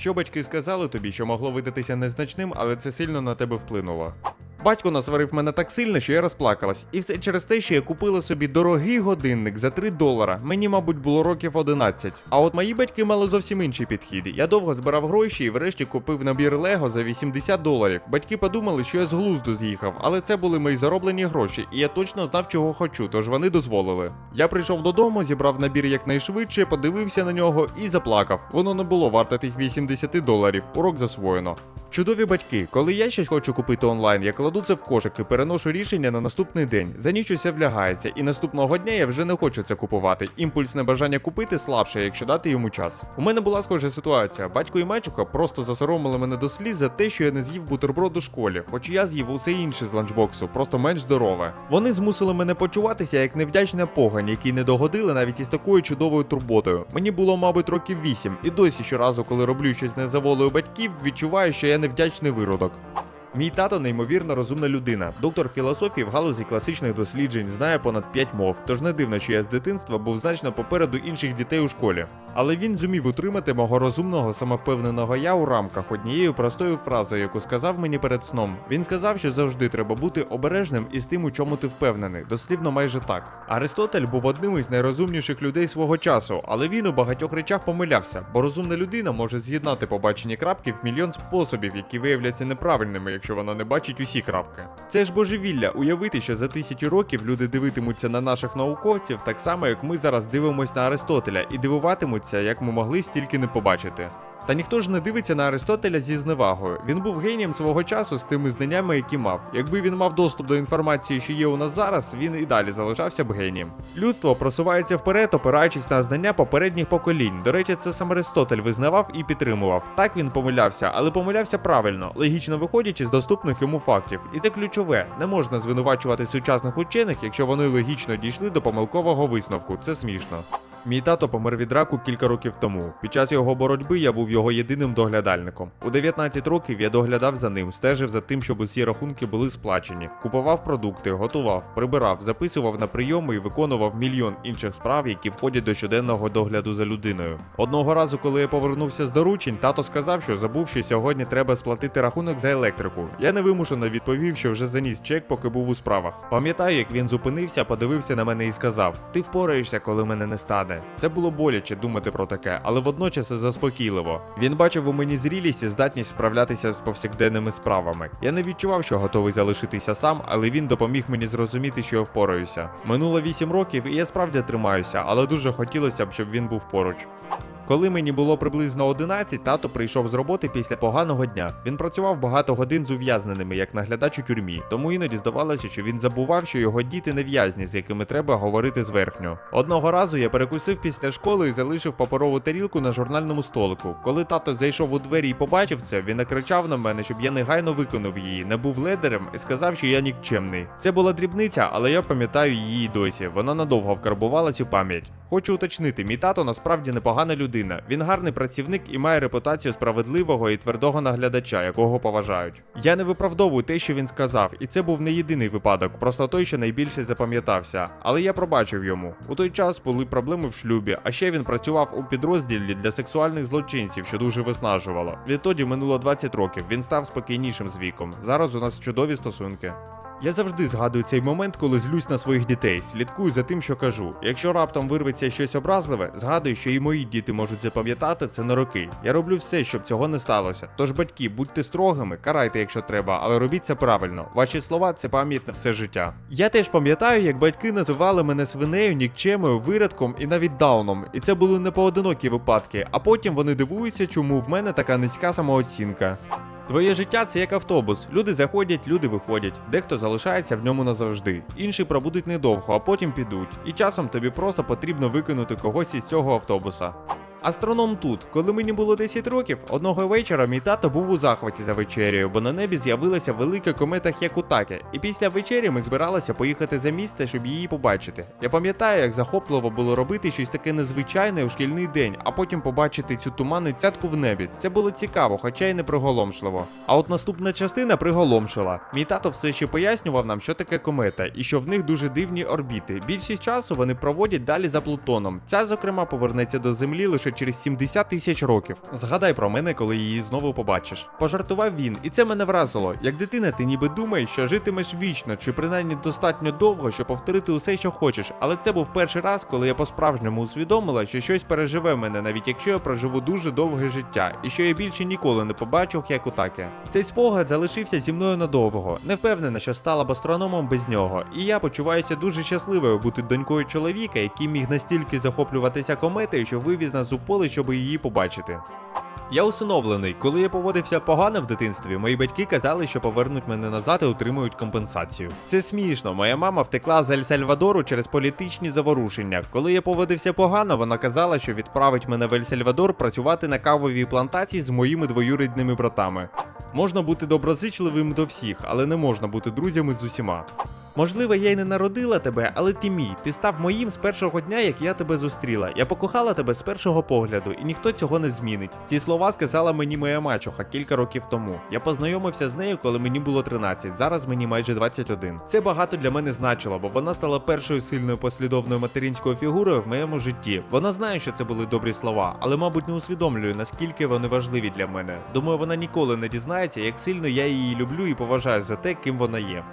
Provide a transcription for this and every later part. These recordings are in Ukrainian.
Що батьки сказали тобі, що могло видатися незначним, але це сильно на тебе вплинуло. Батько насварив мене так сильно, що я розплакалась. І все через те, що я купила собі дорогий годинник за 3 долара. Мені, мабуть, було років 11. А от мої батьки мали зовсім інший підхід. Я довго збирав гроші і врешті купив набір Лего за 80 доларів. Батьки подумали, що я з глузду з'їхав, але це були мої зароблені гроші, і я точно знав, чого хочу, тож вони дозволили. Я прийшов додому, зібрав набір якнайшвидше, подивився на нього і заплакав. Воно не було варте тих 80 доларів. Урок засвоєно. Чудові батьки, коли я щось хочу купити онлайн, я кладу це в кошик і переношу рішення на наступний день. За ніч усе влягається, і наступного дня я вже не хочу це купувати. Імпульсне бажання купити слабше, якщо дати йому час. У мене була схожа ситуація. Батько і мачуха просто засоромили мене до сліз за те, що я не з'їв бутерброд у школі, хоч я з'їв усе інше з ланчбоксу, просто менш здорове. Вони змусили мене почуватися як невдячна погань, який не догодили навіть із такою чудовою турботою. Мені було, мабуть, років вісім, і досі щоразу, коли роблю щось не за волею батьків, відчуваю, що я невдячний виродок. Мій тато неймовірно розумна людина, доктор філософії в галузі класичних досліджень, знає понад 5 мов, тож не дивно, що я з дитинства був значно попереду інших дітей у школі. Але він зумів утримати мого розумного самовпевненого я у рамках однією простою фразою, яку сказав мені перед сном. Він сказав, що завжди треба бути обережним із тим, у чому ти впевнений, дослівно майже так. Аристотель був одним із найрозумніших людей свого часу, але він у багатьох речах помилявся, бо розумна людина може з'єднати побачені крапки в мільйон способів, які виявляться неправильними, якщо вона не бачить усі крапки. Це ж божевілля уявити, що за тисячі років люди дивитимуться на наших науковців так само, як ми зараз дивимося на Аристотеля, і дивуватимуться, як ми могли стільки не побачити. Та ніхто ж не дивиться на Аристотеля зі зневагою. Він був генієм свого часу з тими знаннями, які мав. Якби він мав доступ до інформації, що є у нас зараз, він і далі залишався б генієм. Людство просувається вперед, опираючись на знання попередніх поколінь. До речі, це сам Аристотель визнавав і підтримував. Так він помилявся, але помилявся правильно, логічно виходячи з доступних йому фактів. І це ключове. Не можна звинувачувати сучасних учених, якщо вони логічно дійшли до помилкового висновку. Це смішно. Мій тато помер від раку кілька років тому. Під час його боротьби я був його єдиним доглядальником. У 19 років я доглядав за ним, стежив за тим, щоб усі рахунки були сплачені, купував продукти, готував, прибирав, записував на прийоми і виконував мільйон інших справ, які входять до щоденного догляду за людиною. Одного разу, коли я повернувся з доручень, тато сказав, що забув, що сьогодні треба сплатити рахунок за електрику. Я невимушено відповів, що вже заніс чек, поки був у справах. Пам'ятаю, як він зупинився, подивився на мене і сказав: Ти впораєшся, коли мене не стане. Це було боляче думати про таке, але водночас і заспокійливо. Він бачив у мені зрілість і здатність справлятися з повсякденними справами. Я не відчував, що готовий залишитися сам, але він допоміг мені зрозуміти, що я впораюся. Минуло 8 років, і я справді тримаюся, але дуже хотілося б, щоб він був поруч. Коли мені було приблизно 11, тато прийшов з роботи після поганого дня. Він працював багато годин з ув'язненими, як наглядач у тюрмі, тому іноді здавалося, що він забував, що його діти не в'язні, з якими треба говорити зверхньо. Одного разу я перекусив після школи і залишив паперову тарілку на журнальному столику. Коли тато зайшов у двері і побачив це, він накричав на мене, щоб я негайно виконав її, не був ледерем і сказав, що я нікчемний. Це була дрібниця, але я пам'ятаю її досі. Вона надовго вкарбувалась у пам'ять. Хочу уточнити, мій тато насправді непогана людина. Він гарний працівник і має репутацію справедливого і твердого наглядача, якого поважають. Я не виправдовую те, що він сказав, і це був не єдиний випадок, просто той, що найбільше запам'ятався. Але я пробачив йому. У той час були проблеми в шлюбі, а ще він працював у підрозділі для сексуальних злочинців, що дуже виснажувало. Відтоді минуло 20 років. Він став спокійнішим з віком. Зараз у нас чудові стосунки. Я завжди згадую цей момент, коли злюсь на своїх дітей, слідкую за тим, що кажу. Якщо раптом вирветься щось образливе, згадую, що і мої діти можуть запам'ятати це на роки. Я роблю все, щоб цього не сталося. Тож, батьки, будьте строгими, карайте, якщо треба, але робіть це правильно. Ваші слова це пам'ять на все життя. Я теж пам'ятаю, як батьки називали мене свинею, нікчемою, виродком і навіть дауном. І це були не поодинокі випадки. А потім вони дивуються, чому в мене така низька самооцінка. Твоє життя це як автобус. Люди заходять, люди виходять. Дехто залишається в ньому назавжди. Інші пробудуть недовго, а потім підуть. І часом тобі просто потрібно викинути когось із цього автобуса. Астроном тут, коли мені було 10 років, одного вечора мій тато був у захваті за вечерею, бо на небі з'явилася велика комета Хекутаке. І після вечері ми збиралися поїхати за місце, щоб її побачити. Я пам'ятаю, як захопливо було робити щось таке незвичайне у шкільний день, а потім побачити цю туманну цятку в небі. Це було цікаво, хоча й не приголомшливо. А от наступна частина приголомшила. Мій тато все ще пояснював нам, що таке комета, і що в них дуже дивні орбіти. Більшість часу вони проводять далі за Плутоном. Ця, зокрема, повернеться до Землі лише вперше через 70 тисяч років. Згадай про мене, коли її знову побачиш. Пожартував він, і це мене вразило. Як дитина, ти ніби думаєш, що житимеш вічно, чи принаймні достатньо довго, щоб повторити усе, що хочеш. Але це був перший раз, коли я по-справжньому усвідомила, що щось переживе мене, навіть якщо я проживу дуже довге життя, і що я більше ніколи не побачив Хякутаке. Цей спогад залишився зі мною надовго. Не впевнена, що стала б астрономом без нього. І я почуваюся дуже щасливою бути донькою чоловіка, який міг настільки захоплюватися кометою, що вивіз нас у поле, щоб її побачити. Я усиновлений. Коли я поводився погано в дитинстві, мої батьки казали, що повернуть мене назад і отримують компенсацію. Це смішно. Моя мама втекла з Ель-Сальвадору через політичні заворушення. Коли я поводився погано, вона казала, що відправить мене в Ель-Сальвадор працювати на кавовій плантації з моїми двоюрідними братами. Можна бути доброзичливим до всіх, але не можна бути друзями з усіма. Можливо, я й не народила тебе, але ти мій. Ти став моїм з першого дня, як я тебе зустріла. Я покохала тебе з першого погляду, і ніхто цього не змінить. Ці слова сказала мені моя мачуха кілька років тому. Я познайомився з нею, коли мені було 13, зараз мені майже 21. Це багато для мене значило, бо вона стала першою сильною послідовною материнською фігурою в моєму житті. Вона знає, що це були добрі слова, але, мабуть, не усвідомлює, наскільки вони важливі для мене. Думаю, вона ніколи не дізнається, як сильно я її люблю і поважаю за те, ким вона є.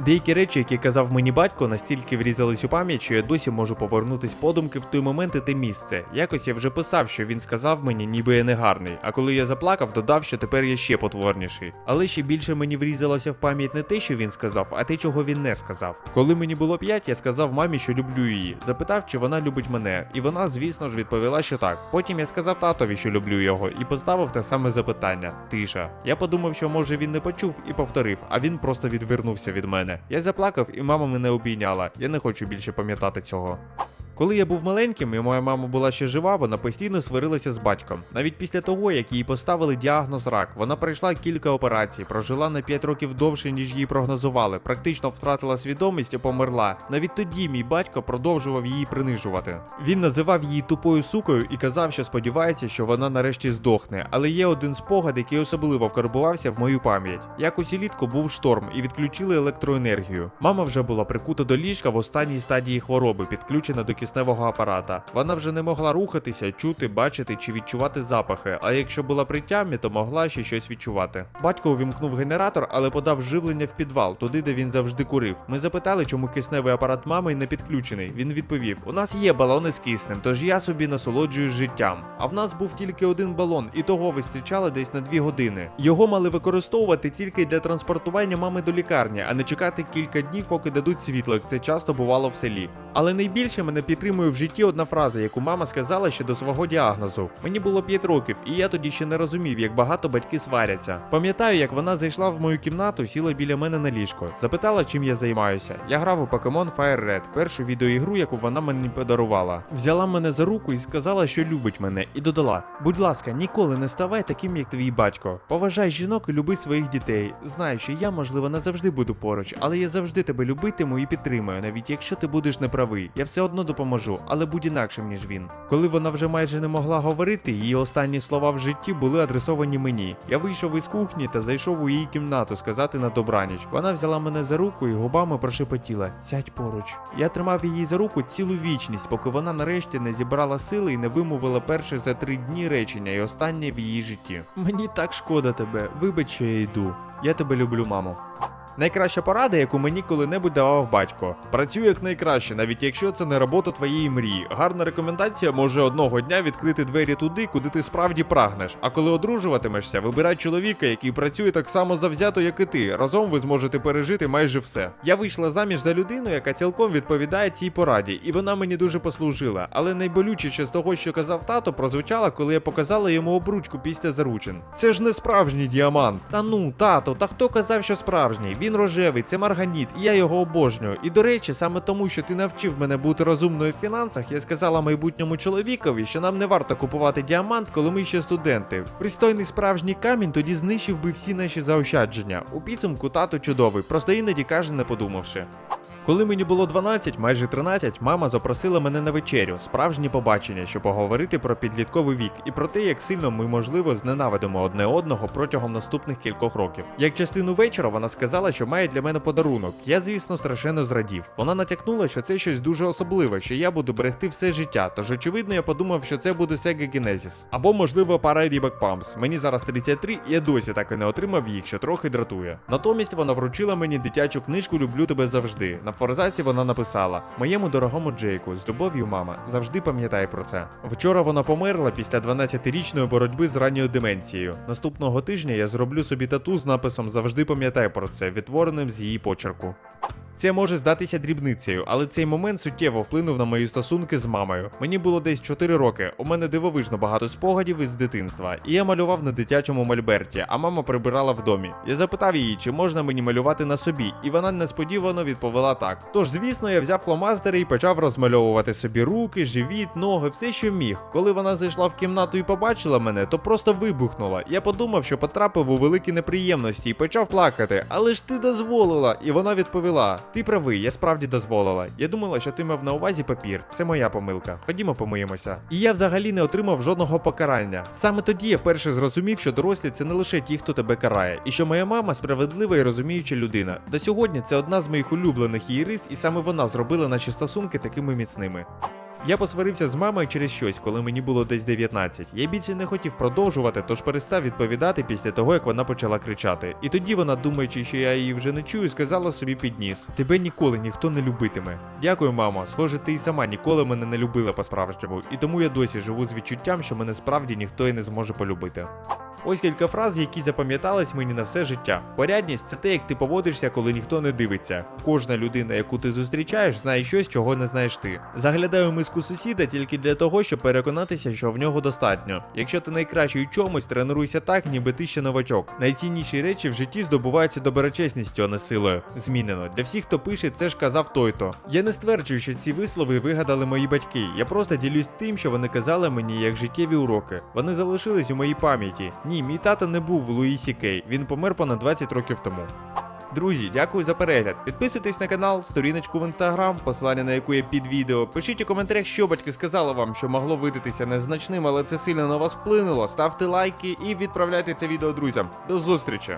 Деякі речі, які казав мені батько, настільки врізались у пам'ять, що я досі можу повернутись подумки в той момент і те місце. Якось я вже писав, що він сказав мені, ніби я не гарний. А коли я заплакав, додав, що тепер я ще потворніший. Але ще більше мені врізалося в пам'ять не те, що він сказав, а те, чого він не сказав. Коли мені було 5, я сказав мамі, що люблю її. Запитав, чи вона любить мене, і вона, звісно ж, відповіла, що так. Потім я сказав татові, що люблю його, і поставив те саме запитання. Тиша. Я подумав, що може він не почув і повторив, а він просто відвернувся від мене. Я заплакав, і мама мене обійняла. Я не хочу більше пам'ятати цього. Коли я був маленьким і моя мама була ще жива, вона постійно сварилася з батьком. Навіть після того, як їй поставили діагноз рак, вона пройшла кілька операцій, прожила на 5 років довше, ніж їй прогнозували, практично втратила свідомість і померла. Навіть тоді мій батько продовжував її принижувати. Він називав її тупою сукою і казав, що сподівається, що вона нарешті здохне. Але є один спогад, який особливо вкарбувався в мою пам'ять. Якось улітку був шторм і відключили електроенергію. Мама вже була прикута до ліжка в останній стадії хвороби, підключена до кисневого апарата. Вона вже не могла рухатися, чути, бачити чи відчувати запахи. А якщо була при тямі, то могла ще щось відчувати. Батько увімкнув генератор, але подав живлення в підвал, туди, де він завжди курив. Ми запитали, чому кисневий апарат мами не підключений. Він відповів: У нас є балони з киснем, тож я собі насолоджуюсь життям. А в нас був тільки один балон, і того вистачало десь на дві години. Його мали використовувати тільки для транспортування мами до лікарні, а не чекати кілька днів, поки дадуть світло, як це часто бувало в селі. Але найбільше мене підтримує в житті одна фраза, яку мама сказала ще до свого діагнозу. Мені було 5 років, і я тоді ще не розумів, як багато батьки сваряться. Пам'ятаю, як вона зайшла в мою кімнату, сіла біля мене на ліжко, запитала, чим я займаюся. Я грав у Pokemon Fire Red, першу відеоігру, яку вона мені подарувала. Взяла мене за руку і сказала, що любить мене, і додала: будь ласка, ніколи не ставай таким, як твій батько. Поважай жінок і люби своїх дітей. Знай, що я, можливо, не завжди буду поруч, але я завжди тебе любитиму і підтримую, навіть якщо ти будеш неправий. Я все одно допоможу, але будь інакшим, ніж він. Коли вона вже майже не могла говорити, її останні слова в житті були адресовані мені. Я вийшов із кухні та зайшов у її кімнату сказати на добраніч. Вона взяла мене за руку і губами прошепотіла: сядь поруч. Я тримав її за руку цілу вічність, поки вона нарешті не зібрала сили і не вимовила перше за три дні речення і останнє в її житті. Мені так шкода тебе. Вибач, що я йду. Я тебе люблю, мамо. Найкраща порада, яку мені коли-небудь давав батько. Працюй як найкраще, навіть якщо це не робота твоєї мрії. Гарна рекомендація може одного дня відкрити двері туди, куди ти справді прагнеш. А коли одружуватимешся, вибирай чоловіка, який працює так само завзято, як і ти. Разом ви зможете пережити майже все. Я вийшла заміж за людину, яка цілком відповідає цій пораді, і вона мені дуже послужила. Але найболючіше з того, що казав тато, прозвучало, коли я показала йому обручку після заручин. Це ж не справжній діамант. Та ну, тато, та хто казав, що справжній? Він рожевий, це марганіт, і я його обожнюю. І до речі, саме тому, що ти навчив мене бути розумною в фінансах, я сказала майбутньому чоловікові, що нам не варто купувати діамант, коли ми ще студенти. Пристойний справжній камінь тоді знищив би всі наші заощадження. У підсумку тато чудовий, просто іноді каже, не подумавши. Коли мені було 12, майже 13, мама запросила мене на вечерю, справжнє побачення, щоб поговорити про підлітковий вік і про те, як сильно ми, можливо, зненавидимо одне одного протягом наступних кількох років. Як частину вечора вона сказала, що має для мене подарунок. Я, звісно, страшенно зрадів. Вона натякнула, що це щось дуже особливе, що я буду берегти все життя. Тож, очевидно, я подумав, що це буде Sega Genesis. Або, можливо, пара Reebok Pumps. Мені зараз 33, і я досі так і не отримав їх, що трохи дратує. Натомість вона вручила мені дитячу книжку Люблю тебе завжди. На форзаці вона написала: Моєму дорогому Джейку, з любов'ю, мама, завжди пам'ятай про це. Вчора вона померла після 12-річної боротьби з ранньою деменцією. Наступного тижня я зроблю собі тату з написом Завжди пам'ятай про це, відтвореним з її почерку. Це може здатися дрібницею, але цей момент суттєво вплинув на мої стосунки з мамою. Мені було десь 4 роки. У мене дивовижно багато спогадів із дитинства, і я малював на дитячому мольберті, а мама прибирала в домі. Я запитав її, чи можна мені малювати на собі, і вона несподівано відповіла так. Тож, звісно, я взяв фломастери і почав розмальовувати собі руки, живіт, ноги, все, що міг. Коли вона зайшла в кімнату і побачила мене, то просто вибухнула. Я подумав, що потрапив у великі неприємності і почав плакати. Але ж ти дозволила, і вона відповіла: Ти правий, я справді дозволила. Я думала, що ти мав на увазі папір. Це моя помилка. Ходімо помиємося. І я взагалі не отримав жодного покарання. Саме тоді я вперше зрозумів, що дорослі це не лише ті, хто тебе карає, і що моя мама справедлива і розуміюча людина. До сьогодні це одна з моїх улюблених її рис, і саме вона зробила наші стосунки такими міцними. Я посварився з мамою через щось, коли мені було десь 19. Я більше не хотів продовжувати, тож перестав відповідати після того, як вона почала кричати. І тоді вона, думаючи, що я її вже не чую, сказала собі під ніс: Тебе ніколи ніхто не любитиме. Дякую, мамо. Схоже, ти і сама ніколи мене не любила по-справжньому, і тому я досі живу з відчуттям, що мене справді ніхто і не зможе полюбити. Ось кілька фраз, які запам'ятались мені на все життя. Порядність це те, як ти поводишся, коли ніхто не дивиться. Кожна людина, яку ти зустрічаєш, знає щось, чого не знаєш ти. Заглядаю миску сусіда тільки для того, щоб переконатися, що в нього достатньо. Якщо ти найкращий у чомусь, тренуйся так, ніби ти ще новачок. Найцінніші речі в житті здобуваються доброчесністю, а не силою. Змінено. Для всіх, хто пише, це ж казав той-то. Я не стверджую, що ці вислови вигадали мої батьки. Я просто ділюсь тим, що вони казали мені як життєві уроки. Вони залишились у моїй пам'яті. Ні, мій тато не був в Луїсі Кей. Він помер понад 20 років тому. Друзі, дякую за перегляд. Підписуйтесь на канал, сторіночку в інстаграм, посилання на яку є під відео. Пишіть у коментарях, що батьки сказали вам, що могло видатися незначним, але це сильно на вас вплинуло. Ставте лайки і відправляйте це відео друзям. До зустрічі!